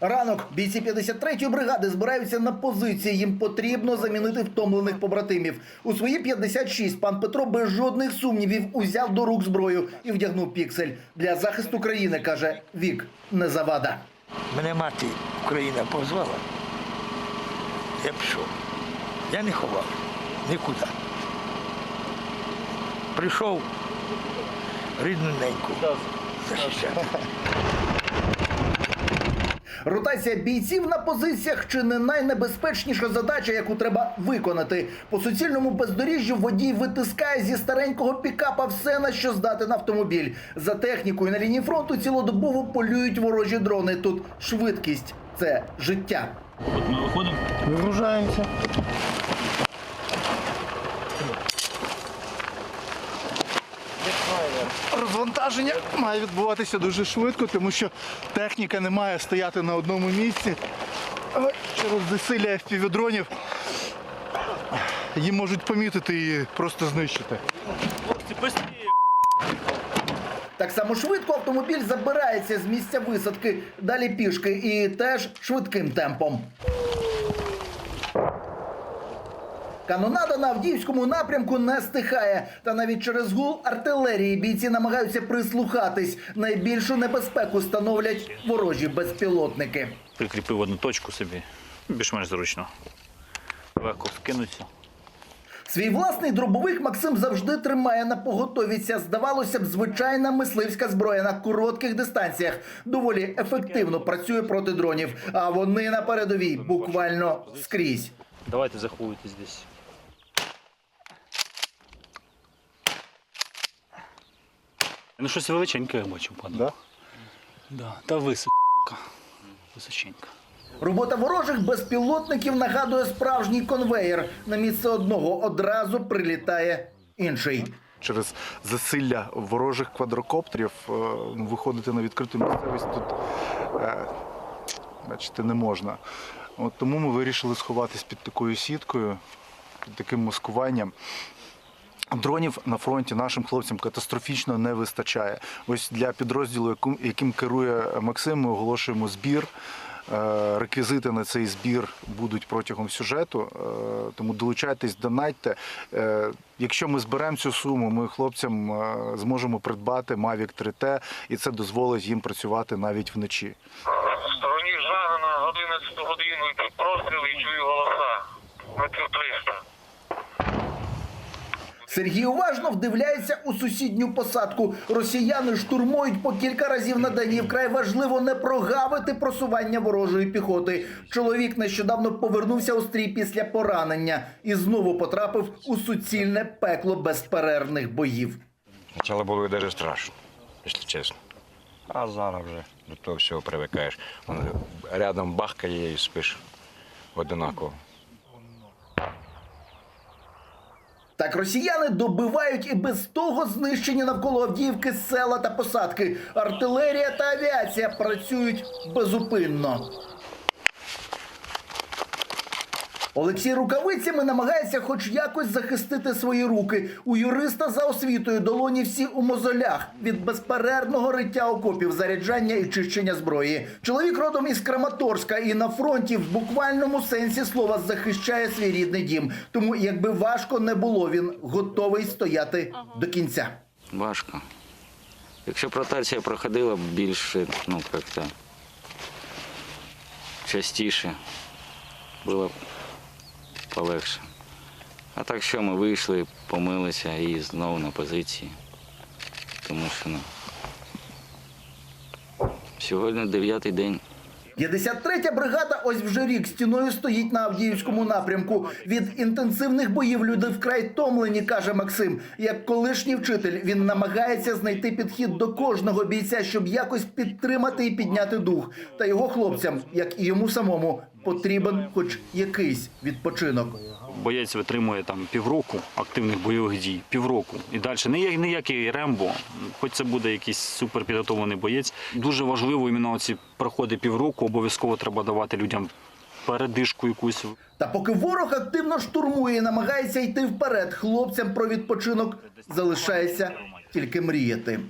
Ранок бійці 53-ї бригади збираються на позиції. Їм потрібно замінити втомлених побратимів. У свої 56 пан Петро без жодних сумнівів узяв до рук зброю і вдягнув піксель. Для захисту країни каже вік не завада. Мене мати Україна позвала. Я пішов. Я не ховав нікуди. Прийшов рідну неньку захищати. Ротація бійців на позиціях чи не найнебезпечніша задача, яку треба виконати. По суцільному бездоріжжю водій витискає зі старенького пікапа все, на що здатен автомобіль. За технікою на лінії фронту цілодобово полюють ворожі дрони. Тут швидкість це життя. От ми виходимо. Вигружаємося. Розвантаження має відбуватися дуже швидко, тому що техніка не має стояти на одному місці. Через засилля FPV-дронів її можуть помітити і просто знищити. Так само швидко автомобіль забирається з місця висадки, далі пішки і теж швидким темпом. Канонада на Авдіївському напрямку не стихає. Та навіть через гул артилерії бійці намагаються прислухатись. Найбільшу небезпеку становлять ворожі безпілотники. Прикріпив одну точку собі. Більш-менш зручно. Легко скинуться. Свій власний дробовик Максим завжди тримає на поготові. Ця, здавалося б, звичайна мисливська зброя на коротких дистанціях доволі ефективно працює проти дронів. А вони на передовій буквально скрізь. Давайте заховуйтесь десь. Ну щось величеньке я бачу, пане. Да? Да. Та висока. Височенька. Робота ворожих безпілотників нагадує справжній конвеєр. На місце одного одразу прилітає інший. Через засилля ворожих квадрокоптерів е, ну, виходити на відкриту місцевість тут е, бачите, не можна. От тому ми вирішили сховатись під такою сіткою, під таким маскуванням. Дронів на фронті нашим хлопцям катастрофічно не вистачає. Ось для підрозділу, яким- керує Максим, ми оголошуємо збір. Е, Реквізити на цей збір будуть протягом сюжету, е, тому долучайтесь, донатьте. Е, Якщо ми зберемо цю суму, ми хлопцям зможемо придбати Mavic 3T, і це дозволить їм працювати навіть вночі. Стороні Жана на 11 годину йдуть простріли чую голоса. Метрів 300. Сергій уважно вдивляється у сусідню посадку. Росіяни штурмують по кілька разів на день. І вкрай важливо не прогавити просування ворожої піхоти. Чоловік нещодавно повернувся у стрій після поранення і знову потрапив у суцільне пекло безперервних боїв. Спочатку було дуже страшно, якщо чесно. А зараз вже до того всього привикаєш. Рядом бахкає і спиш одинаково. Так росіяни добивають і без того знищені навколо Авдіївки села та посадки. Артилерія та авіація працюють безупинно. Олексій рукавицями намагається хоч якось захистити свої руки. У юриста за освітою долоні всі у мозолях від безперервного риття окопів, заряджання і чищення зброї. Чоловік родом із Краматорська і на фронті в буквальному сенсі слова захищає свій рідний дім. Тому, якби важко не було, він готовий стояти до кінця. Важко. Якщо б ротація проходила більше, ну як-то частіше, було б полегше. А так що ми вийшли, помилися і знову на позиції. Тому що ну, сьогодні дев'ятий день. 53-я бригада ось вже рік стіною стоїть на Авдіївському напрямку. Від інтенсивних боїв люди вкрай томлені, каже Максим. Як колишній вчитель, він намагається знайти підхід до кожного бійця, щоб якось підтримати і підняти дух. Та його хлопцям, як і йому самому, потрібен хоч якийсь відпочинок. Боєць витримує там півроку активних бойових дій. Півроку. І далі не ніякий рембо, хоч це буде якийсь суперпідготовлений боєць. Дуже важливо іменно ці проходи півроку. Обов'язково треба давати людям передишку якусь. Та поки ворог активно штурмує і намагається йти вперед, хлопцям про відпочинок залишається тільки мріяти.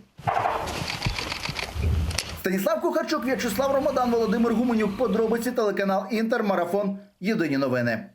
Станіслав Кухарчук, В'ячеслав Ромадан, Володимир Гуменюк. Подробиці телеканал Інтер. Марафон. Єдині новини.